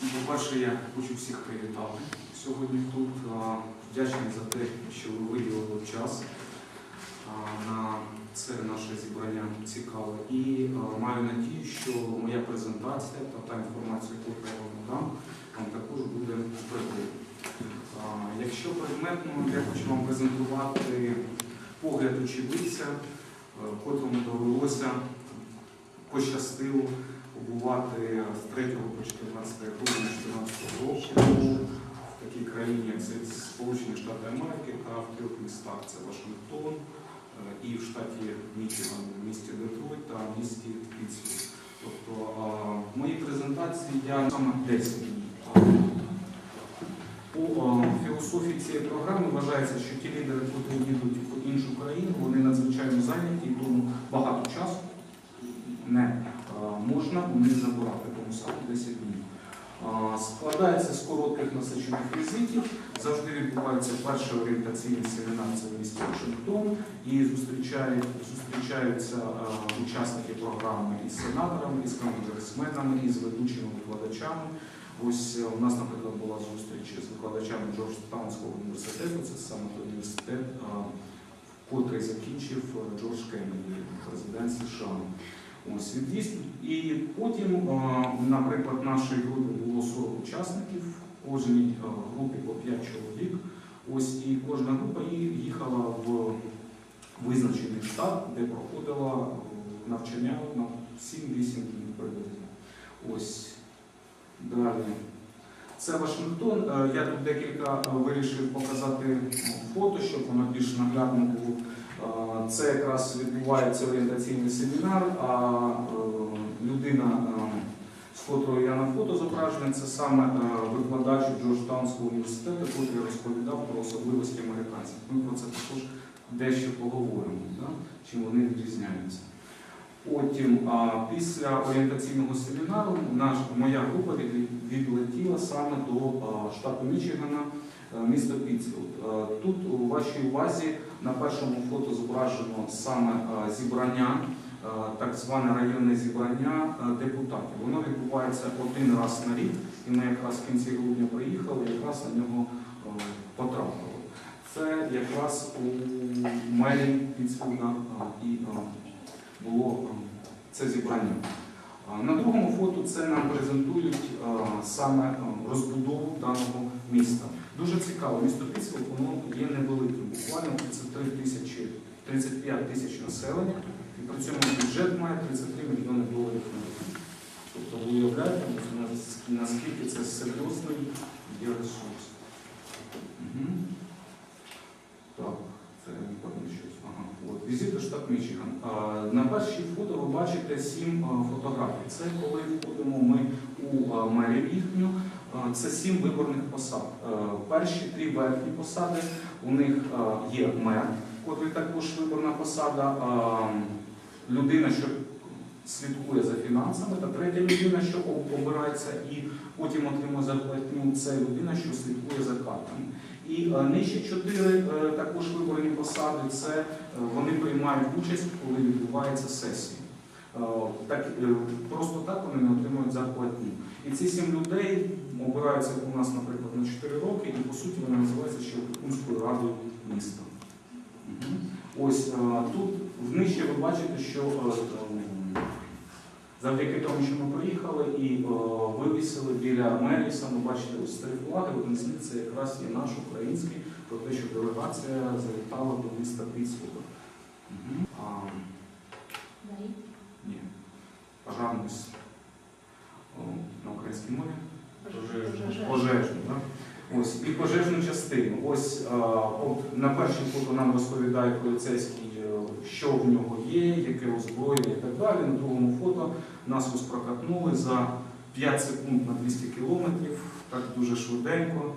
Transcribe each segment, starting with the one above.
По-перше, я хочу всіх привітати сьогодні тут. Вдячний за те, що ви виділили час на це наше зібрання цікаве. І маю надію, що моя презентація та та інформація, яку я вам дам, вам також буде прикладом. Якщо предметно, я хочу вам презентувати погляд очевидця, котрому довелося пощастило побувати з 3 по 14 грудня 2014 року в такій країні, як це Сполучені Штати Америки, та в трьох містах це Вашингтон е, і в штаті Мічиган, в місті Детройт та в місті Пітсбург. Тобто в моїй презентації я саме 10 днів. Е, філософії цієї програми вважається, що ті лідери, які їдуть в іншу країну, вони надзвичайно зайняті, тому багато часу не можна у них забирати, тому саме 10 днів. Складається з коротких насичених візитів. Завжди відбувається перший орієнтаційний семінар в місті Вашингтон, і зустрічають, зустрічаються учасники програми із сенаторами, із конгресменами, із ведучими викладачами. Ось е, у нас, наприклад, була зустріч з викладачами Джорджтаунського університету, це саме той університет, котрий закінчив е, Джордж Кеннеді, президент США. Ось від'їзд. І потім, е, наприклад, в нашій групі було 40 учасників, кожній е, групі по 5 чоловік. Ось і кожна група їхала в визначений штат, де проходила е, навчання на 7-8 днів приблизно. Ось далі. Це Вашингтон. Я тут декілька вирішив показати фото, щоб воно більш наглядно було. Це якраз відбувається орієнтаційний семінар, а е, людина е, з фото я на фото зображений, це саме е, викладач Джорджтаунського університету, який розповідав про особливості американців. Ми про це також дещо поговоримо, да? чим вони відрізняються. Потім, після орієнтаційного семінару, наш, моя група відлетіла саме до штату Мічигана, е, міста Пітсфілд. Е, Тут у вашій увазі на першому фото зображено саме е, зібрання, так зване районне зібрання депутатів. Воно відбувається один раз на рік, і ми якраз в кінці грудня приїхали, якраз на нього потрапили. Це якраз у мерії Пітсфілда е, і було це зібрання. На другому фото це нам презентують саме розбудову даного міста. Дуже цікаво, місто воно є невеликим, буквально 33 тисячі, 35 тисяч населення, і при цьому бюджет має 33 мільйони доларів на. Тобто ви уявляєте, наскільки це серйозний є ресурс. Мгм. Так, це не щось. Ага. От, візит у штат Мічиган. На першій фото ви бачите сім фотографій. Це коли входимо ми у. А, Це сім виборних посад. Е, Перші три верхні посади у них є мер, котрий також виборна посада, людина, що слідкує за фінансами, та третя людина, що обирається і потім отримує зарплатню, це людина, що слідкує за картами. І е, нижче чотири е, також виборні посади це е, вони приймають участь, коли відбувається сесія. Е, Так, е, просто так вони не отримують зарплатню. І ці сім людей обираються у нас, наприклад, на 4 роки, і по суті вони називаються ще Опікунською радою міста. Ось е, тут внижче ви бачите, що е, е, завдяки тому, що ми приїхали і вивісили біля мерії, саме бачите, ось три флаги, один з це якраз є наш український, про те, що делегація завітала до міста Пітсбурга. Мгм. А, ні. Пожарний с- о, на українській мові. Пожежну, так? Пожежну частину. Ось от, на першій фото нам розповідає поліцейський, е, що в нього є, яке озброєння і так далі. На другому фото нас прокатнули за 5 секунд на 200 кілометрів, так дуже швиденько.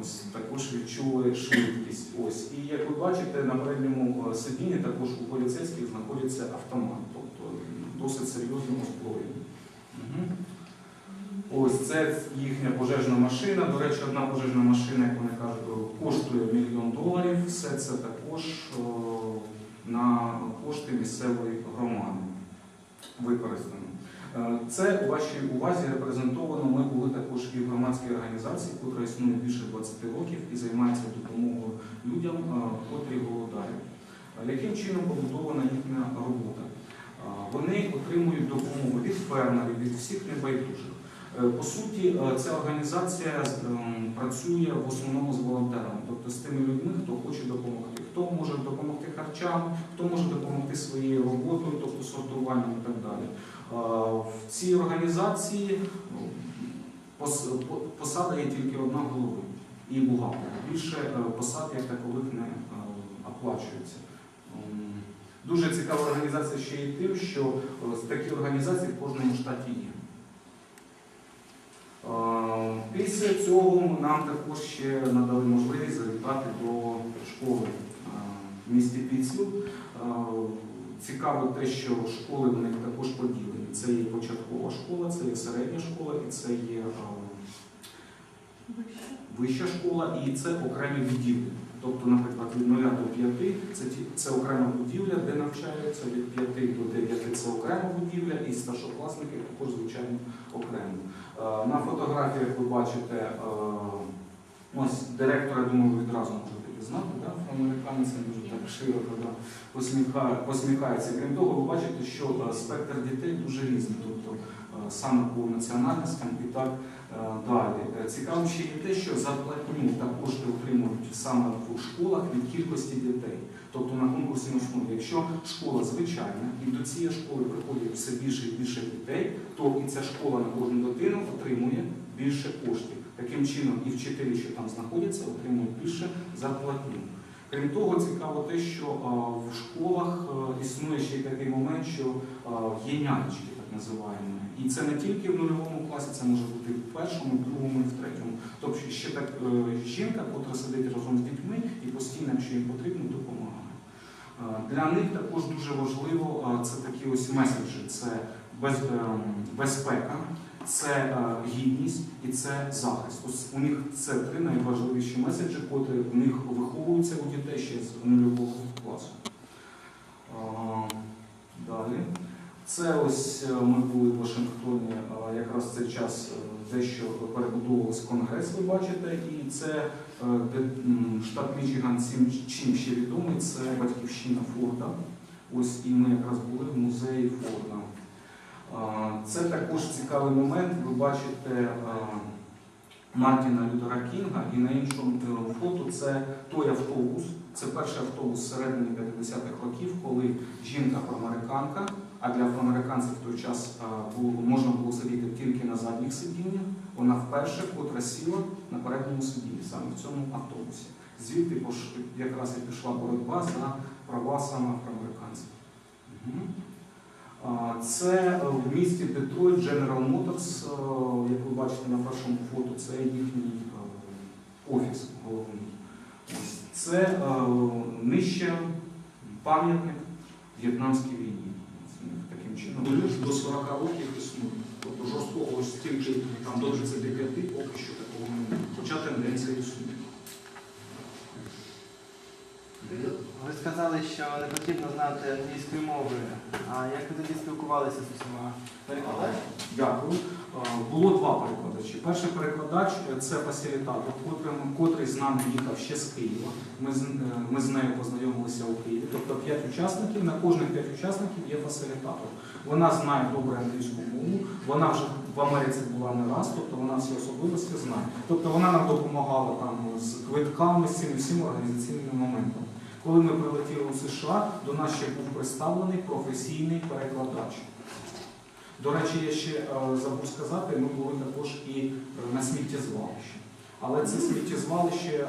Ось також відчули швидкість. Ось. І як ви бачите, на передньому е, сидінні також у поліцейських знаходиться автомат, тобто досить серйозне озброєння. Мгм. Ось це їхня пожежна машина. До речі, одна пожежна машина, як вони кажуть, коштує мільйон доларів. Все це також на кошти місцевої громади використано. Е, Це у вашій увазі репрезентовано. Ми були також і в громадській організації, яка існує більше 20 років і займається допомогою людям, е, котрі голодають. Е, Яким чином побудована їхня робота? Вони отримують допомогу від фермерів, від всіх небайдужих. Е, По суті, е, ця організація ем, працює в основному з волонтерами, тобто з тими людьми, хто хоче допомогти. Хто може допомогти харчами, хто може допомогти своєю роботою, тобто сортуванням і так далі. Е, В цій організації ну, пос- по- посада є тільки одна голови і бухгалтер. Більше посад як такових не оплачується. Дуже цікава організація ще й тим, що такі організації в кожному штаті є. Е, Після цього нам також ще надали можливість завітати до школи е, в місті Піцлю. Е, Цікаво те, що школи в них також поділені. Це є початкова школа, це є середня школа і це є вища школа, і це окремі відділення. Тобто, наприклад, від 0 до 5 це, це окрема будівля, де навчаються, від 5 до 9 це окрема будівля, і старшокласники також, звичайно, окремо. Е, На фотографіях ви бачите е, ось директора, думаю, ви відразу можете пізнати, да? американець дуже так широко да? посміхає, посміхається. Крім того, ви бачите, що е, спектр дітей дуже різний, тобто саме по національностям і так далі. Е, Цікаво ще є те, що зарплатню та кошти отримують саме в школах від кількості дітей. Тобто на конкурсній основі, якщо школа звичайна і до цієї школи приходять все більше і більше дітей, то і ця школа на кожну дитину отримує більше коштів. Таким чином і вчителі, що там знаходяться, отримують більше зарплатню. Крім того, цікаво те, що в школах існує ще й такий момент, що є нянечки, називаємо. І це не тільки в нульовому класі, це може бути в першому, в другому і в третьому. Тобто ще так е, жінка, котра сидить разом з дітьми і постійно, якщо їм потрібно, допомагає. Е, Для них також дуже важливо е, це такі ось меседжі: це безпека, це гідність і це захист. Ось у них це три найважливіші меседжі, котрі в них виховуються у дітей ще з нульового класу. Е, Далі. Це ось е, ми були в Вашингтоні, е, якраз цей час е, дещо перебудовувався конгрес, ви бачите, і це штат Мічиган чим ще відомий, це батьківщина Форда. Ось і ми якраз були в музеї Форда. Це також цікавий момент. Ви бачите Мартіна Лютера Кінга, і на іншому фото це той автобус. Це перший автобус середини 50-х років, коли жінка-проамериканка, а для афроамериканців в той час можна було сидіти тільки на задніх сидіннях. Вона вперше котра сіла на передньому сидінні, саме в цьому автобусі. Звідти якраз і пішла боротьба за права саме афроамериканців. Це е, в місті Детройт General Motors, е, як ви бачите на першому фото, це їхній е, офіс головний. Це нижче пам'ятник В'єтнамській До- До 40 років існує. Тобто жорсткого стільки там до 35 поки що такого немає. Хоча тенденція існує. Ви сказали, що не потрібно знати англійської мови. А як ви тоді спілкувалися з усіма перекладачами? Дякую. Е, Було два перекладачі. Перший перекладач це фасилітатор, котрий, з нами їхав ще з Києва. Ми з, е, ми з нею познайомилися у Києві. Тобто п'ять учасників, на кожних п'ять учасників є фасилітатор. Вона знає добре англійську мову, вона вже в Америці була не раз, тобто вона всі особливості знає. Тобто вона нам допомагала там з квитками, з цими всіма організаційними моментами. Коли ми прилетіли у США, до нас ще був представлений професійний перекладач. До речі, я ще е, забув сказати, ми були також і на сміттєзвалищі. Але це сміттєзвалище е,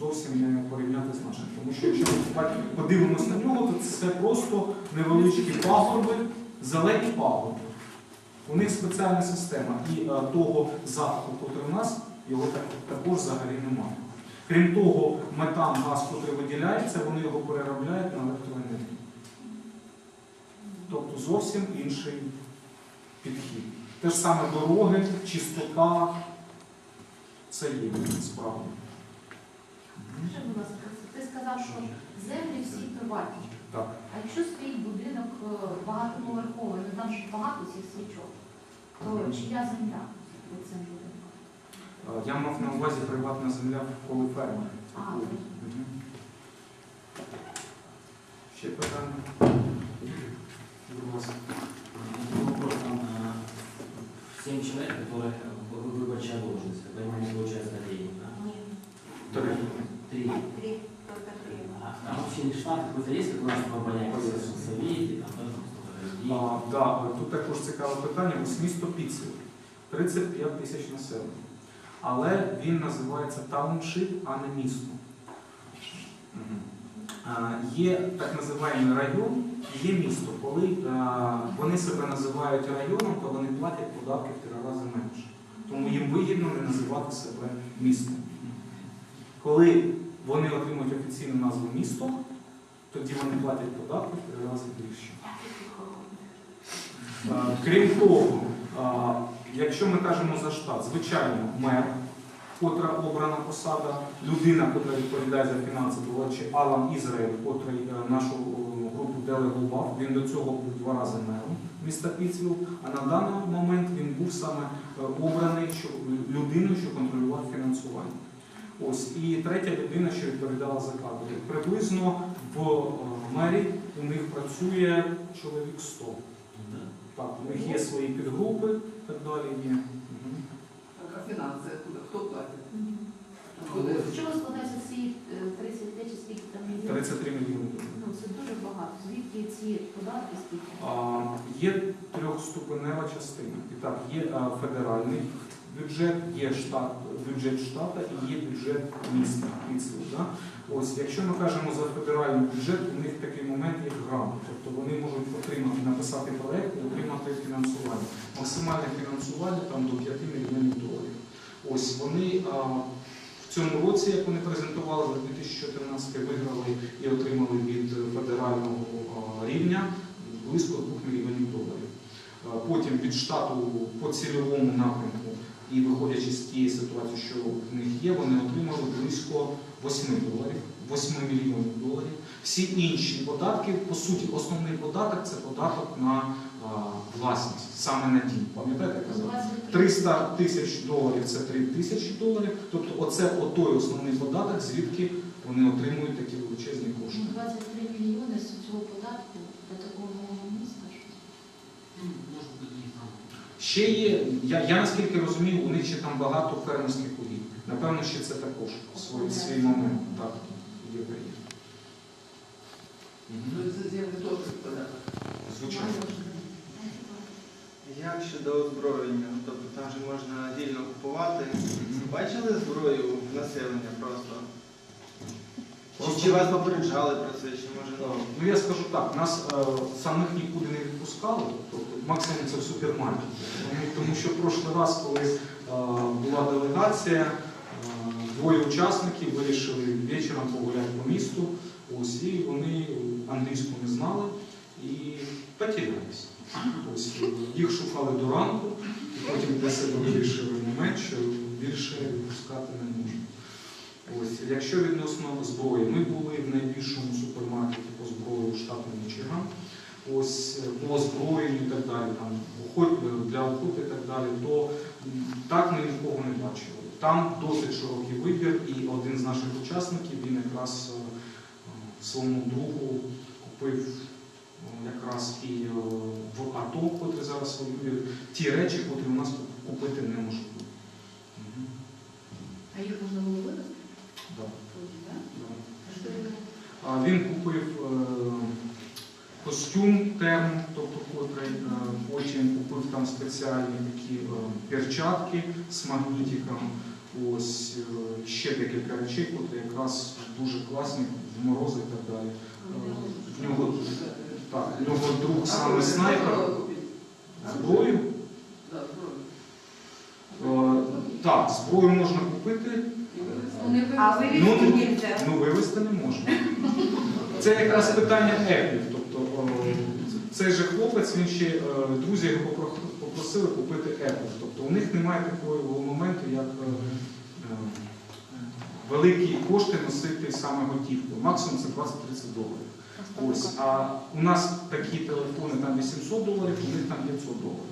зовсім не порівняти з нашим. Тому що якщо ми подивимося на нього, то це просто невеличкі пагорби, зелені пагорби. У них спеціальна система. І е, того запаху, який у нас, його також взагалі немає. Крім того, метан, газ, який виділяється, вони його переробляють на електроенергію. Тобто зовсім інший підхід. Те ж саме дороги, чистота, це є справа. Скажи, будь ласка, ти сказав, що землі всі приватні. Так. А якщо стоїть будинок е, багатоповерховий, ну там ж багато цих свічок, то чия земля під цим будинком? Е, Я мав на увазі приватна земля, коли фермер. А, Мгм. Ще питання? Будь ласка. Вопрос там, э, семь человек, которые вы- выборчая должность, когда они не получают денег, да? Три. Три. Три, только три. А там общий штат какой-то есть, как у нас в в совете, там, да, там столько людей. А, да, тут також цікаве питання. Ось місто Піців. 35 тисяч населення. Але він називається тауншип, а не місто. Є так називаємо район, є місто. Коли а, вони себе називають районом, то вони платять податки в три рази менше. Тому їм вигідно не називати себе містом. Коли вони отримують офіційну назву місто, тоді вони платять податки в три рази більше. Е, Крім того, е, якщо ми кажемо за штат, звичайно, мер, котра обрана посада, людина, котра відповідає за фінанси, до речі, Алан Ізраїль, котрий е, нашу е, групу делегував, він до цього був два рази мером міста Піцвіл, а на даний момент він був саме е, обраний людиною, що контролював фінансування. Ось і третя людина, що відповідала за кадри. Приблизно в мері у них працює чоловік 100. Так, у них є свої підгрупи і так далі. Є. Так, а фінанси откуда? Хто платить? Откуда? З чого складаються ці е, 35 чи скільки там мільйонів? 33 мільйони. Ну, це дуже багато. Звідки ці податки скільки? А, Є трьохступенева частина. І так, є а, федеральний бюджет, є штат, бюджет штата і є бюджет міста. Да? Ось, якщо ми кажемо за федеральний бюджет, у них такий момент як грант. Тобто вони можуть отримати, написати проект і отримати фінансування. Максимальне фінансування там до 5 мільйонів доларів. Ось вони а, в цьому році, як вони презентували за 2014 виграли і отримали від федерального рівня близько 2 мільйонів доларів. Потім від штату по цільовому напрямку і виходячи з тієї ситуації, що в них є, вони отримали близько 8 доларів, 8 мільйонів доларів. Всі інші податки, по суті, основний податок це податок на а, власність, саме на дім. Пам'ятаєте, я казав? 300 тисяч доларів це 3 тисячі доларів. Тобто оце отой основний податок, звідки вони отримують такі величезні кошти. Ну, 23 мільйони з цього податку для такого міста. Ну, может быть, там. Ще є, я, я наскільки розумію, у них ще там багато фермерських угідь. Напевно, ще це також свій, свій момент. Так, є період. Ну. Звичайно. Як щодо озброєння? Тобто там же можна вільно купувати. Бачили зброю населення просто? Чи, чи вас попереджали про це, чи може ну? Ну я скажу так, нас е, самих нікуди не відпускали, тобто максимум це в супермаркеті. Тому, тому що в прошлий раз, коли е, була делегація, е, двоє учасників вирішили вечором погуляти по місту, ось, і вони англійську не знали і потерялись. Ось, е, їх шукали до ранку, і потім для себе вирішили момент, що більше відпускати не можна. Ось, якщо відносно зброї, ми були в найбільшому супермаркеті по зброї у штату Мічиган. Ось е, по озброєнню і так далі, там охот- для охоти і так далі, то так ми нікого не бачили. Там досить широкий вибір, і один з наших учасників він якраз е, е, своєму другу купив е, якраз і е, в АТО, котрий зараз воює, ті речі, котрі у нас купити неможливо. А їх можна було вивезти? Да, да. А Він купив е, костюм терм, тобто котрий, е, потім купив там спеціальні такі е, перчатки з магнітиком. Ось ще декілька речей, котрі якраз дуже класні в морози і так далі. В нього так, в нього друг саме снайпер. Зброю. Так, зброю можна купити, А вы Ну, нельзя? ну вивезти не можна. Це якраз питання епів. Тобто цей же хлопець, він ще е, друзі його попро- попросили купити Apple. Тобто у них немає такого моменту, як е, е, великі кошти носити саме готівку. Максимум це 20-30 доларів. Ось, а у нас такі телефони там 800 доларів, у них там 500 доларів.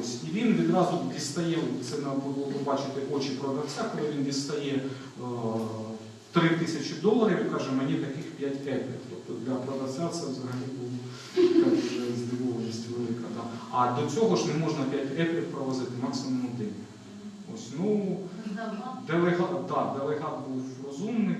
Ось, і він відразу дістає, це на ви бачите очі продавця, коли він дістає е, 3 тисячі доларів і каже, мені таких 5 еплів. Тобто для продавця це взагалі вже здивованість велика. Да. А до цього ж не можна 5 еплів провозити, максимум один. Ось, ну, делегат, так, делегат був розумний.